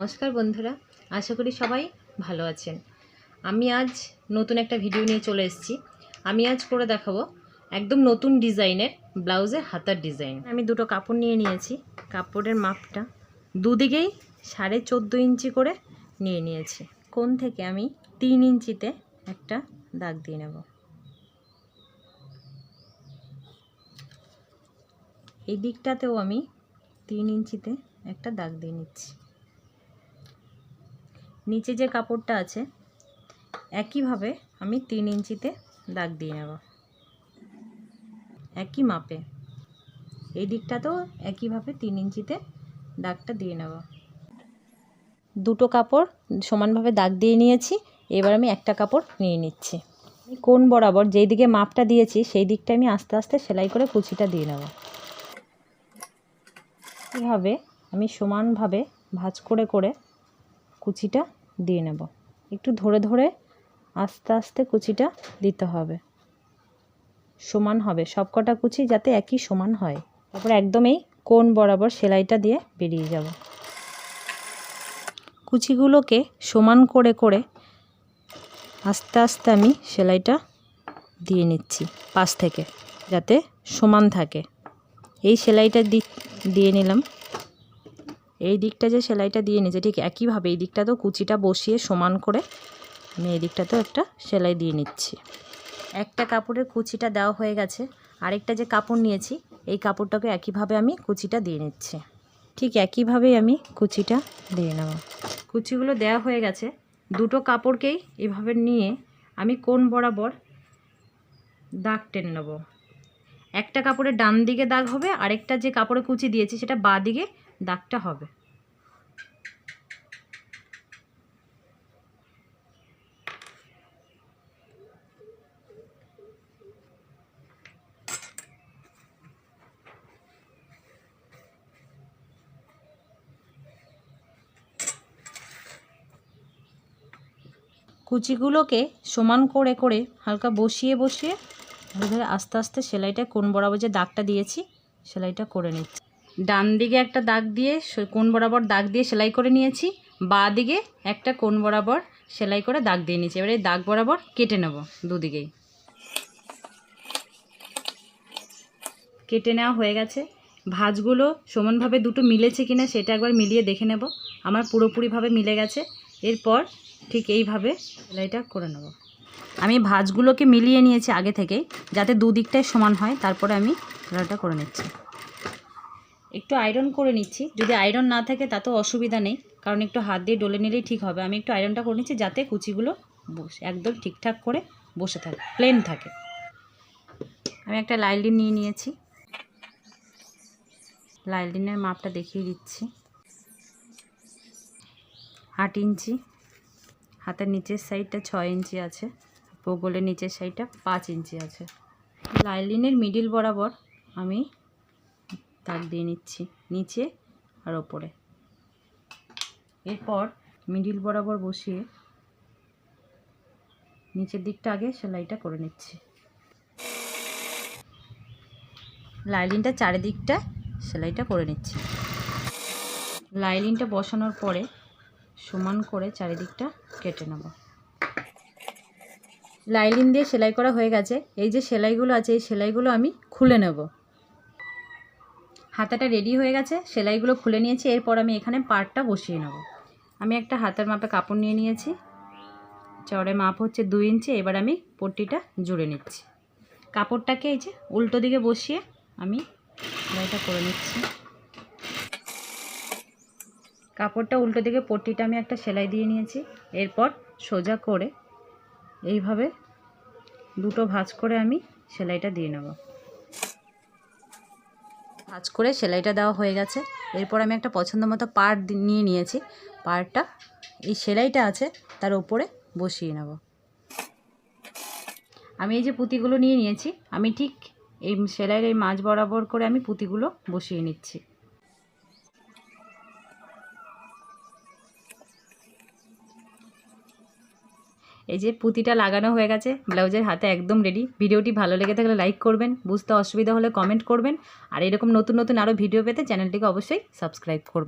নমস্কার বন্ধুরা, আশা করি সবাই ভালো আছেন। আমি আজ নতুন একটা ভিডিও নিয়ে চলে এসেছি। আমি আজ করে দেখাবো একদম নতুন ডিজাইনের ব্লাউজের হাতার ডিজাইন। আমি দুটো কাপড় নিয়ে নিয়েছি। কাপড়ের মাপটা দুদিকেই সাড়ে চোদ্দ ইঞ্চি করে নিয়ে নিয়েছি। কোন থেকে আমি তিন ইঞ্চিতে একটা দাগ দিয়ে নেব। এই দিকটাতেও আমি তিন ইঞ্চিতে একটা দাগ দিয়ে নিচ্ছি। নিচে যে কাপড়টা আছে, একইভাবে আমি তিন ইঞ্চিতে দাগ দিয়ে নেব। একই মাপে। এই দিকটাতেও একইভাবে তিন ইঞ্চিতে দাগটা দিয়ে নেব। দুটো কাপড় সমানভাবে দাগ দিয়ে নিয়েছি, এবার আমি একটা কাপড় নিয়ে নিচ্ছি। কোন বরাবর যেই দিকে মাপটা দিয়েছি, সেই দিকটা আমি আস্তে আস্তে সেলাই করে কুচিটা দিয়ে নেব। এভাবে আমি সমানভাবে ভাঁজ করে করে কুচিটা দিয়ে নেব। একটু ধরে ধরে আস্তে আস্তে কুচিটা দিতে হবে। সমান হবে। সবকটা কুচি যাতে একই সমান হয়। তারপর একদমই কোন বরাবর সেলাইটা দিয়ে বেরিয়ে যাব। কুচিগুলোকে সমান করে করে আস্তে আস্তে আমি সেলাইটা দিয়ে নিচ্ছি পাশ থেকে, যাতে সমান থাকে। এই সেলাইটা দিয়ে নিলাম। এই দিকটা যে সেলাইটা দিয়ে নিয়েছে, ঠিক একইভাবে এই দিকটাতেও কুচিটা বসিয়ে সমান করে আমি এই দিকটাতেও একটা সেলাই দিয়ে নিচ্ছি। একটা কাপড়ের কুচিটা দেওয়া হয়ে গেছে, আরেকটা যে কাপড় নিয়েছি, এই কাপড়টাকে একইভাবে আমি কুচিটা দিয়ে নিচ্ছি। ঠিক একইভাবেই আমি কুচিটা দিয়ে নেব। কুচিগুলো দেওয়া হয়ে গেছে, দুটো কাপড়কেই এভাবে নিয়ে আমি কোন বরাবর দাগ টেনে নেব। একটা কাপড়ের ডান দিকে দাগ হবে, আরেকটা যে কাপড়ে কুচি দিয়েছি, সেটা বা দিকে দাগটা হবে। কুচিগুলোকে সমান করে করে হালকা বসিয়ে বসিয়ে ধরে আস্তে আস্তে সেলাইটা কোন বরাবর যে দাগটা দিয়েছি, সেলাইটা করে নিচ্ছি। ডান দিকে একটা দাগ দিয়ে কোন বরাবর দাগ দিয়ে সেলাই করে নিয়েছি বা দিকে একটা কোন বরাবর সেলাই করে দাগ দিয়ে নিয়েছি। এবারে দাগ বরাবর কেটে নেব দুদিকেই। কেটে নেওয়া হয়ে গেছে। ভাঁজগুলো সমানভাবে দুটো মিলেছে কিনা সেটা একবার মিলিয়ে দেখে নেব। আমার পুরোপুরিভাবে মিলে গেছে। এরপর ঠিক এইভাবে সেলাইটা করে নেব। আমি ভাঁজগুলোকে মিলিয়ে নিয়েছি আগে থেকেই, যাতে দুদিকটাই সমান হয়। তারপরে আমি সেলাইটা করে নিচ্ছি। একটু আয়রন করে নিচ্ছি। যদি আয়রন না থাকে তাতেও অসুবিধা নেই। কারণ একটু হাত দিয়ে ডলে নিলেই ঠিক হবে। আমি একটু আয়রনটা করে নিচ্ছি যাতে কুচিগুলো বসে, একদম ঠিকঠাক করে বসে থাকে প্লেন থাকে। আমি একটা লাইলিন নিয়ে নিয়েছি। লাইলিনের মাপটা দেখিয়ে দিচ্ছি। আট ইঞ্চি। হাতের নিচের সাইডটা ছয় ইঞ্চি আছে। বগলের নিচের সাইডটা পাঁচ ইঞ্চি আছে। লাইলিনের মিডিল বরাবর আমি দাগ দিয়ে নিচ্ছি, নিচে আর ওপরে। এরপর মিডিল বরাবর বসিয়ে নিচের দিকটা আগে সেলাইটা করে নিচ্ছি। লাইলিনটা চারিদিকটা সেলাইটা করে নিচ্ছি। লাইলিনটা বসানোর পরে সমান করে চারিদিকটা কেটে নেব। লাইলিন দিয়ে সেলাই করা হয়ে গেছে। এই যে সেলাইগুলো আছে, এই সেলাইগুলো আমি খুলে নেব। হাতাটা রেডি হয়ে গেছে, সেলাইগুলো খুলে নিয়েছি, এরপর আমি এখানে পার্টটা বসিয়ে নেব। আমি একটা হাতের মাপে কাপড় নিয়ে নিয়েছি চড়ে মাপ হচ্ছে দুই ইঞ্চি, এবার আমি পট্টিটা জুড়ে নিচ্ছি। কাপড়টাকে এই যে উল্টো দিকে বসিয়ে আমি সেলাইটা করে নিচ্ছি। কাপড়টা উল্টো দিকে, পট্টিটা আমি একটা সেলাই দিয়ে নিয়েছি, এরপর সোজা করে এইভাবে দুটো ভাঁজ করে আমি সেলাইটা দিয়ে নেব। ভাঁজ করে সেলাইটা দেওয়া হয়ে গেছে। এরপর আমি একটা পছন্দ মতো পার্ট নিয়ে নিয়েছি। পার্টটা এই সেলাইটা আছে, তার ওপরে বসিয়ে নেব। আমি এই যে পুঁতিগুলো নিয়ে নিয়েছি, আমি ঠিক এই সেলাইয়ের এই মাছ বরাবর করে আমি পুঁতিগুলো বসিয়ে নিচ্ছি। এই যে পুঁতিটা লাগানো হয়ে গেছে, ব্লাউজের হাতে একদম রেডি ভিডিওটি ভালো লেগে থাকলে লাইক করবেন, বুঝতে অসুবিধা হলে কমেন্ট করবেন। আর এরকম নতুন নতুন আরও ভিডিও পেতে চ্যানেলটিকে অবশ্যই সাবস্ক্রাইব করবেন।